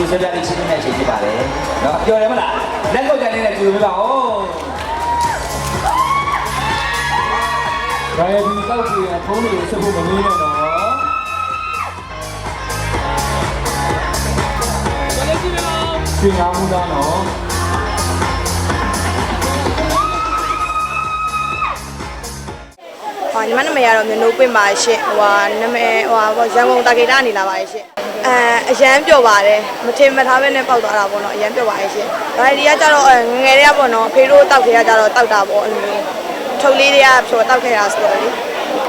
ကျေးဇူးများလေးချီးမြှင့်တဲ့အချိန်ဖြစ်ပါတယ်။နော်ပြော်တယ်မလား။လက်ကုတ်ကြတဲ့ကျေးဇူးပေးပါဦး။ဒါရဒီတောက်ကြီးကဖုန်းတွေကိုဆက်ဖို့မမေးနဲ့တော့။ကျေးဇူးများရှင်အားမှုသားနော်။ ဟောညီမနာမည်ကတော့မျိုးနိုးပင့်ပါရှင့်ဟိုဟာနာမည်ဟိုဟာပေါ့ရန်ကုန်တာဂေတာနေလာပါရှင့်အဲအရန်ပျော်ပါတယ်မထင်မထားပဲနဲ့ပေါက်သွားတာပေါ့နော်အရန်ပျော်ပါရှင့်ဒါဒီကကြတော့အဲငယ်ငယ်တွေကပေါ့နော်ဖေတို့တောက်ခေကကြတော့တောက်တာပေါ့အဲ့လိုမျိုးထုတ်လေးတွေကဖြောတောက်ခဲ့တာဆိုတော့လေ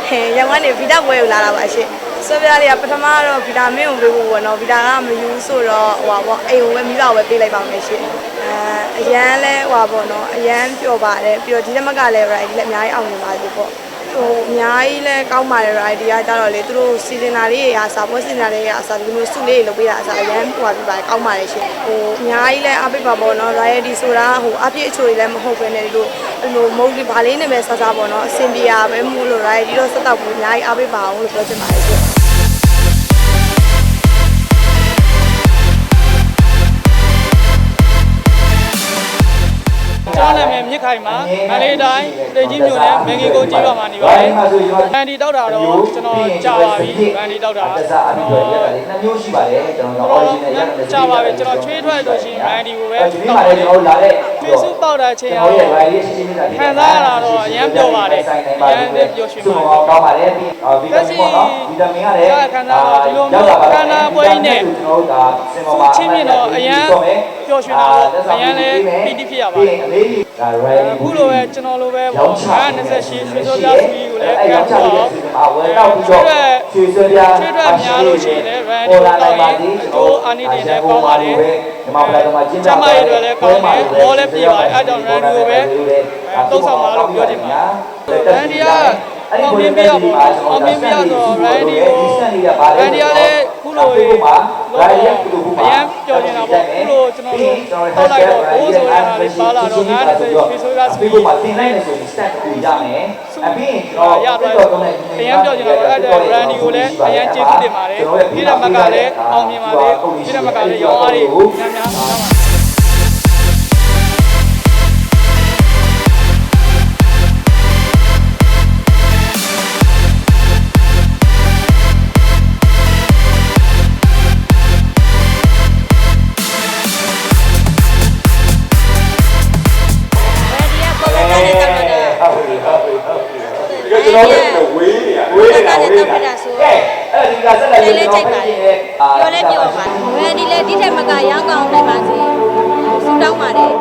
ဟဲရန်ကုန်ကနေဗီတာပွဲကိုလာတာပါရှင့်ဆွဲပြားလေးကပထမတော့ဗီတာမင်းကိုပေးဖို့ပေါ့နော်ဗီတာကမယူဆိုတော့ဟိုပါပေါ့အိမ်ကိုပဲမိဘကိုပဲပေးလိုက်ပါမယ်ရှင့်အဲအရန်လဲဟိုပါပေါ့နော်အရန်ပျော်ပါတယ်ပြီးတော့ဒီလက်မကလည်း right ဒီလက်အများကြီးအောင်နေပါသေးပေါ့ ဟိုအများကြီးလဲကောင်းပါတယ် right ဒီကကြတော့လေသူတို့စီစဉ်တာလေးတွေအစားပွဲစီစဉ်တာလေးတွေအစားဒီလိုမျိုးစုလေးတွေလုပ်ပေးတာအစားအရန်ဟိုပါပြပါတယ်ကောင်းပါတယ်ရှင်ဟိုအများကြီးလဲအားပေးပါပေါ့နော် right ဒီဆိုတာဟိုအပြည့်အချိုတွေလည်းမဟုတ်ဘဲနဲ့ဒီလိုဒီလိုမုတ်ဒီဘာလေးနဲ့ပဲစားစားပေါ့နော်အဆင်ပြေရပဲမို့လို့ right ဒီတော့စက်တော့ဘူးအများကြီးအားပေးပါအောင်လို့ပြောချင်ပါတယ်ရှင် တော်နာမည်မြစ်ခိုင်ပါမလေးတိုင်းတိတ်ကြီးမြို့နယ်မင်္ဂီကိုကြီးပါမှာနေပါတယ်ဗန်ဒီတောက်တာတော့ကျွန်တော်ကြာပါပြီဗန်ဒီတောက်တာတစားအပြီးတော့ရတယ်နှစ်မျိုးရှိပါတယ်ကျွန်တော်တို့ original ရတယ်ကြာပါပြီကျွန်တော်ချွေးထွက်လို့ရှိရင်ဗန်ဒီကိုပဲဒီတောမှာက်ပါလည်းတကျွန်ယ်တော်တို့လာတဲ့ ချွေးစုပေါက်တာချင်းကျွန်အောင်တော်ရဲ့ rally ရှိရှိနေတာခံစားရတာတော့အရင်ပြောပါတယ်အရင်လည်းပြောရှင်သူ့ပါမောကောင်းပါတယ်ပြီးဗီတာမင်ပေါ့နော်ဗီတာမင်ကလည်းကျွန်တော်တို့ဒါစင်ပေါ်မှာချင်းမြင်တော့အရင်ပျော်ရွှင်တာတော့အရင်လည်းပီတိဖြစ်ရပါတယ်အလေးဒါ rally အခုလိုပဲကျွန်တော်လိုပဲပေါ့58ရွှေစောပြားစုကြီးကိုလည်းအဲကရောပ်င်းချတော့ပြီးတဲ့ဒီမှာဝယ်တော့ပြီးတော့ရွှေစွဲပြားချွေးထွက်များလို့ရှိရင်လည်း run တွေတောက်ရင်ကိုအာနိတင်လည်းပေါင်းပါတယ်ဒီမှာပလာတော့မှကျင်းကျမရဲ့တွေလည်းကောင်းတယ်ဘောလည်းပြပါတယ်အဲကြောင့် run ကိုပဲသုံးဆောင်ပါလို့ပြောချင်ပါတယ် run ဒီကအောင်မြင်ပြရပေါ့အောင်မြင်ပြရဆို run ဒီကို run ဒီကလည်း ခုလိုလေးအရင်ပြောနေတာပေါ့ခုလိုကျွန်တော်တို့တောက်လိုက်တော့ဘိုးဆိုရတာလေးပါလာတော့ငါးနဲ့ဖြေဆိုးရဆိုပြီးပြီးတော့တင်လိုက်နေဆိုရင် stand ကိုရမယ်အပြီးကျွန်တော်ရသွားတယ်အရင်ပြောချင်တာတော့အဲ့ဒါ brand ဒီကိုလည်းအရင်ကျေးဇူးတင်ပါတယ်ဒီလက်မကလည်းအောင်မြင်ပါလေဒီလက်မကလည်းရောအားတွေများများများပါ ဒီကဆက်လိုက်ရင်ကျွန်တော်ပြင်ရဲ့ပြောလဲပြောပါဝယ်ဒီလဲဒီထက်မကရောင်းကောင်းနိုင်ပါစေဆူတောင်းပါတယ်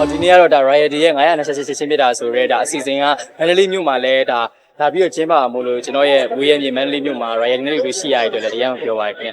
ဟောဒီနေ့ကတော့ဒါ Riot ရဲ့928ချင်းပြတာဆိုရဲဒါအစီအစဉ်ကမန္တလေးမြို့မှာလဲဒါလာပြီးတော့ကျင်းပမှာမို့လို့ကျွန်တော်ရဲ့မွေးရမြေမန္တလေးမြို့မှာ Riot နဲ့လို့ရှိရတဲ့အတွက်လည်းတရားမပြောပါဘူးခင်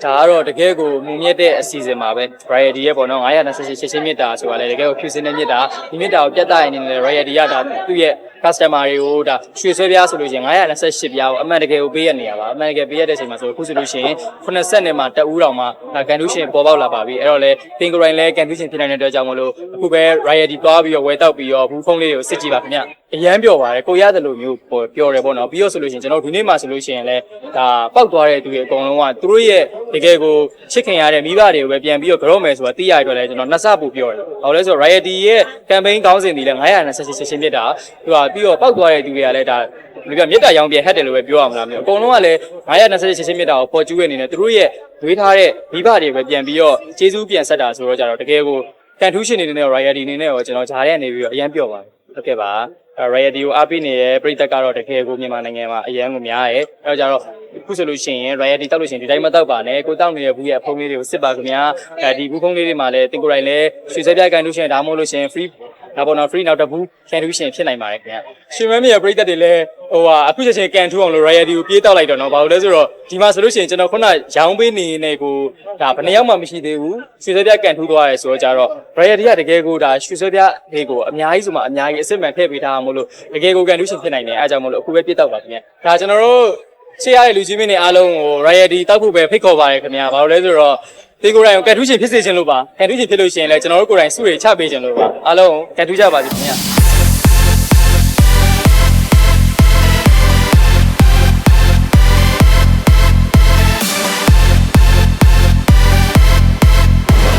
ဗျဒါကတော့တကယ်ကိုမုံမြတ်တဲ့အစီအစဉ်မှာပဲ Riot ရဲ့ပေါ့နော်928ချင်းမြတာဆိုတာလည်းတကယ်ကိုဖြူစင်တဲ့မြတာဒီမြတာကိုပြတ်သားရနေတယ် Riot ကဒါသူ့ရဲ့ customer တွေကိုဒါရွှေဆွဲပြားဆိုလို့ရှိရင်928ပြားကိုအမှန်တကယ်ကိုပေးရနေရပါအမှန်တကယ်ပေးရတဲ့အချိန်မှာဆိုအခုဆိုလို့ရှိရင်80နဲ့မှတအူးတောင်မှဒါကန်ဒူးရှင်ပေါ်ပေါက်လာပါပြီအဲ့တော့လေပင်ဂရိုင်းလဲကန်ဒူးရှင်ဖြစ်နိုင်တဲ့အတွက်ကြောင့်မလို့အခုပဲ Riot သွားပြီးတော့ဝယ်တောက်ပြီးတော့ဘူးဖုန်းလေးကိုစစ်ကြည့်ပါခင်ဗျအရန်ပျော်ပါတယ်ကိုရတယ်လို့မျိုးပျော်တယ်ပေါ့နော်ပြီးတော့ဆိုလို့ရှိရင်ကျွန်တော်ဒီနေ့မှဆိုလို့ရှိရင်လဲဒါပောက်သွားတဲ့သူတွေအကုန်လုံးကသူတို့ရဲ့ တကယ်ကိုချစ်ခင်ရတဲ့မိဘတွေကိုပဲပြန်ပြီးတော့ကြော့မယ်ဆိုတာသိရတဲ့အတွက်လည်းကျွန်တော်နှစ်ဆပူပြောတယ်။ဘာလို့လဲဆိုတော့ Riot ရဲ့ campaign ကောင်းစဉ်ဒီလဲ928ရှင်းပြတာသူကပြီးတော့ပောက်သွားတဲ့သူတွေကလည်းဒါဘယ်လိုပြောမြစ်တာရောင်ပြန်ဟက်တယ်လို့ပဲပြောရမလားမသိဘူးအကုန်လုံးကလည်း928ရှင်းပြတာကိုပေါ်ကျူးရနေတယ်သူတို့ရဲ့ဝေးထားတဲ့မိဘတွေပဲပြန်ပြီးတော့ကျေးဇူးပြန်ဆက်တာဆိုတော့ကြတော့တကယ်ကိုကန်ထူးရှင်နေနဲ့ Riot အနေနဲ့ရောကျွန်တော်ဂျားရဲနေပြီးတော့အရန်ပြော့ပါတယ်ဟုတ်ကဲ့ပါအဲ Riot ကိုအားပေးနေတဲ့ပြည်သက်ကတော့တကယ်ကိုမြန်မာနိုင်ငံမှာအရန်ကိုများရဲအဲတော့ကြတော့အ ခုဆိုလို့ရှိရင် Riot တောက်လို့ရှိရင်ဒီတိုင်းမတောက်ပါနဲ့ကိုတောက်နေတဲ့ဘူးရဲ့အဖုံးလေးတွေကိုစစ်ပါခင်ဗျာအဲဒီဘူးဖုံးလေးတွေမှာလည်းတင်ကိုယ်တိုင်လည်းရွှေစက်ပြကန်ထူးရှင်ဒါမှမဟုတ်လို့ရှိရင် free နောက်ပေါ်တော့ free နောက်တစ်ဘူးကန်ထူးရှင်ဖြစ်နိုင်ပါတယ်ခင်ဗျာရှင်မမေရဲ့ပြည်သက်တွေလည်းဟိုဟာအခုချက်ချင်းကန်ထူးအောင်လို့ Riot ကိုပြေးတောက်လိုက်တော့နော်ဘာလို့လဲဆိုတော့ဒီမှာဆိုလို့ရှိရင်ကျွန်တော်ခုနရောင်းပေးနေနေကိုဒါဘယ်နှယောက်မှမရှိသေးဘူးရွှေစက်ပြကန်ထူးသွားရဲဆိုတော့ကြတော့ Riot ကတကယ်ကိုဒါရွှေစက်ပြတွေကိုအများကြီးဆိုမှအများကြီးအစ်စ်မှန်ထည့်ပေးထားမှာမို့လို့တကယ်ကိုကန်ထူးရှင်ဖြစ်နိုင်တယ်အဲအကြောင်းမို့လို့အခုပဲပြေးတောက်ပါခင်ဗျာဒါကျွန်တော်တို့ ရှေ့ရတဲ့လူကြီးမင်းတွေအားလုံးကို royalty တောက်ဖို့ပဲဖိတ်ခေါ်ပါရခင်ဗျာဘာလို့လဲဆိုတော့ဒီကိုယ်တိုင်ကိုကန်ထူးရှင်ဖြစ်စေချင်လို့ပါကန်ထူးရှင်ဖြစ်လို့ရှိရင်လည်းကျွန်တော်တို့ကိုယ်တိုင်စုတွေချပေးချင်လို့ပါအားလုံးကန်ထူးကြပါစေခင်ဗျာ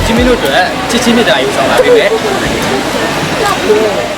ကြီးမင်းတို့အတွက်ချစ်ချင်းမြတ်တာယူဆောင်လာပေးမယ်